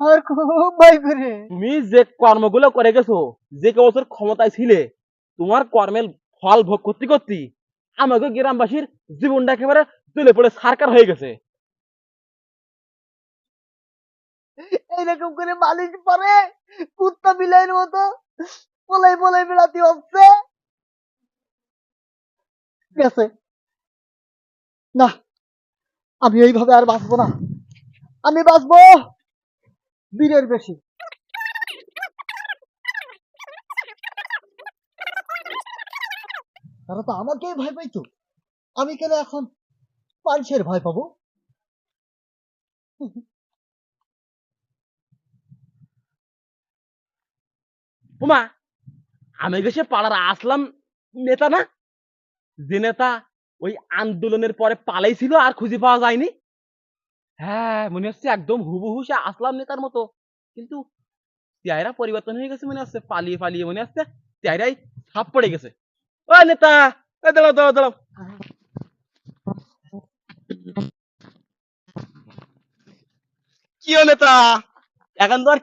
আমার খুব ভয় করে। তুমি যে কর্মগুলো করে গেছো যে বছর ক্ষমতায় ছিলে তোমার কর্মের ফল ভোগ করতে করতে আমাকে গ্রামবাসীর জীবনটা একেবারে তুলে পড়ে সারকার হয়ে গেছে। এইরকম করে মালিশ পরে কুত্তা বিলাইয়ের মতো পলাই পলাই বেড়াতে হচ্ছে। গেছে না। আমি এইভাবে আর বাঁচবো না। আমি বাঁচবো বীরের বেশি। তারা তো আমাকেই ভয় পাইতো। আমি কেন এখন মানুষের ভয় পাবো? উমা, আমি গেছে পাড়ার আসলাম নেতা না? যে নেতা ওই আন্দোলনের পরে পালাইছিল আর খুঁজে পাওয়া যায়নি। হ্যাঁ মনে হচ্ছে একদম হুবহু সে আসলাম নেতার মতো। কিন্তু চেহারা পরিবর্তন হয়ে গেছে মনে হচ্ছে, পালিয়ে পালিয়ে মনে হচ্ছে চেহারাই ছাপ পড়ে গেছে। ও নেতা দাঁড়াও দাঁড়াও দাঁড়াও। কি নেতা, এখন তো আর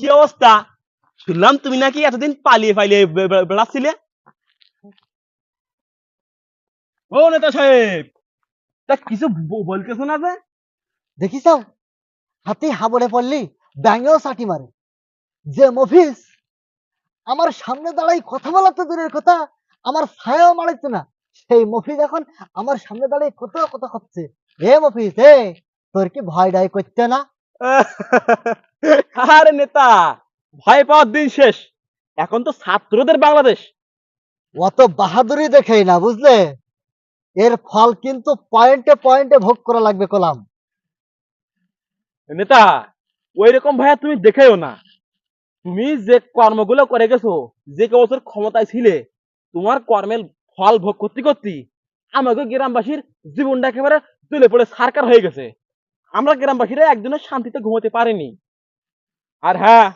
কি অবস্থা? শুনলাম তুমি নাকি এতদিন পালিয়ে পালিয়ে বেড়াচ্ছিলে। ও নেতা সাহেব। তা কিছু ব- বলতেছো না যে দেখিস হাতে হাবড়ে পড়লি ব্যাঙেও সাটি মারে। যে মফিস আমার সামনে দাঁড়াই কথা বলা তো দূরের কথা আমার ছায়াও মারাইছে না। সেই মফিজ এখন আমার সামনে দাঁড়িয়ে কত কথা হচ্ছে এ মফিস এ তোর কি ভয় ডাই করতে না? আরে নেতা ভয় পাওয়ার দিন শেষ। এখন তো ছাত্রদের বাংলাদেশ। অত বাহাদুরি দেখেই না বুঝলে? এর ফল কিন্তু পয়েন্টে পয়েন্টে ভোগ করা লাগবে কলাম। নেতা ওই রকম ভাইয়া তুমি দেখেও না। তুমি যে কর্মগুলো করে গেছো, যে বছর ক্ষমতায় ছিলে, তোমার কর্মের ফল ভোগ করতে করতে আমাকে গ্রামবাসীর জীবনটা একেবারে তুলে পড়ে সারকার হয়ে গেছে। আমরা গ্রামবাসীরা একদিনও শান্তিতে ঘুমোতে পারিনি। আর হ্যাঁ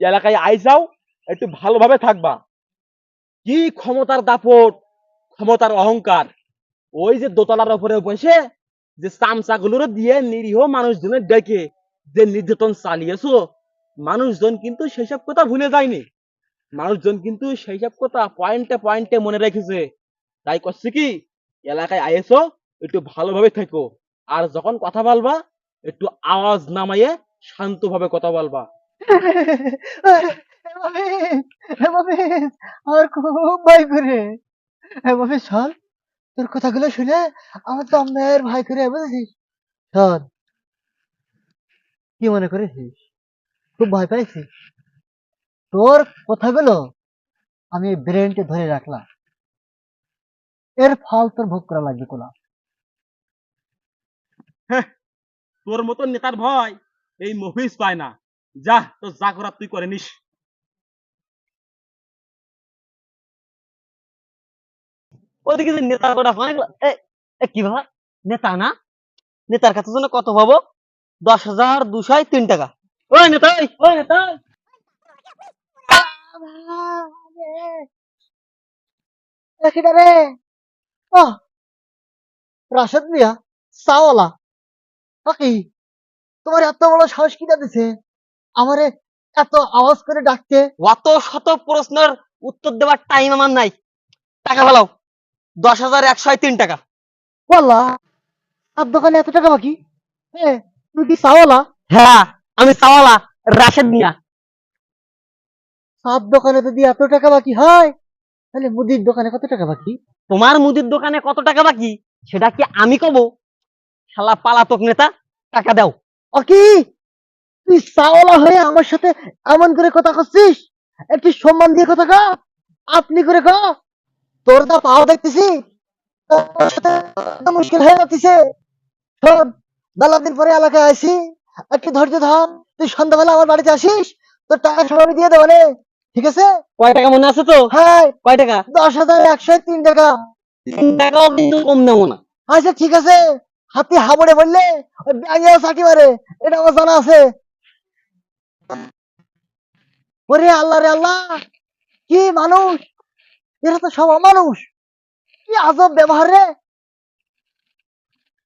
এলাকায় আইসাও, একটু ভালোভাবে থাকবা। কি ক্ষমতার দাপট ক্ষমতার অহংকার। ওই যে দোতলার উপরে বসে যে চামচাগুলোর দিয়ে নিরীহ মানুষজনের ডেকে যে নির্যাতন চালিয়েছো, মানুষজন কিন্তু সেসব কথা ভুলে যায়নি। মানুষজন কিন্তু সেইসব কথা পয়েন্টে পয়েন্টে মনে রেখেছে। তাই করছে কি, এলাকায় আইসো একটু ভালোভাবে থেকো আর যখন কথা বলবা, একটু আওয়াজ নামাইয়ে শান্তভাবে কথা বলবা। আমার খুব ভয় করে। মফিস শোন তোর কথাগুলো শুনে আমার তো ভয় করে বুঝেছিস? শোন কি মনে করেছিস? খুব ভয় তোর কথাগুলো আমি ব্রেনটে ধরে রাখলাম। এর ফল তোর ভোগ করা লাগবে কোলা। তোর মতো নেতার ভয় এই মফিস পায় না। যা তো যা করার তুই করে নিস। ওদিকে যে নেতার কটা অনেক কি বাবা নেতা না? নেতার কাছে জন্য কত পাবো দশ হাজার দুশো তিন টাকা। ওই নেতা ওই, ওই নেতা। ও রাশেদ মিয়া বাকি তোমার এত বড় সাহস কিনা দিছে? আমারে এত আওয়াজ করে ডাকতে। অত শত প্রশ্নের উত্তর দেওয়ার টাইম আমার নাই। টাকা ফেলাও। দশ হাজার একশো তিন টাকা। বললা আর দোকানে এত টাকা বাকি? হ্যাঁ তুই কি সাওয়ালা হ্যাঁ আমি সাওয়ালা রাশেদ মিয়া। সাত দোকানে যদি এত টাকা বাকি হয় তাহলে মুদির দোকানে কত টাকা বাকি? তোমার মুদির দোকানে কত টাকা বাকি? সেটা কি আমি কব? শালা পালাতক নেতা টাকা দাও। ও কি? তুই সাওয়ালা হয়ে আমার সাথে এমন করে কথা করছিস? একটু সম্মান দিয়ে কথা কা। আপনি করে কা। তোর দা পাও দেখতেছি। মুশকিল হয়ে যাচ্ছে। শোন দিন পরে এলাকায় একটু ধৈর্য ধর তুই সন্ধ্যাবেলা আমার বাড়িতে আসিস তোর টাকা সব আমি দিয়ে দেবো ঠিক আছে? কয় টাকা মনে আছে তো? হ্যাঁ। কয় টাকা? দশ হাজার একশো তিন টাকা। তিন টাকাও কিন্তু কম নেব না। আচ্ছা ঠিক আছে। হাতি হাবড়ে বললে ব্যাঙেও চাটি মারে। এটা আমার জানা আছে। ওরে আল্লাহ রে আল্লাহ কি মানুষ? এরা তো সব মানুষ। কি আজব ব্যবহার রে।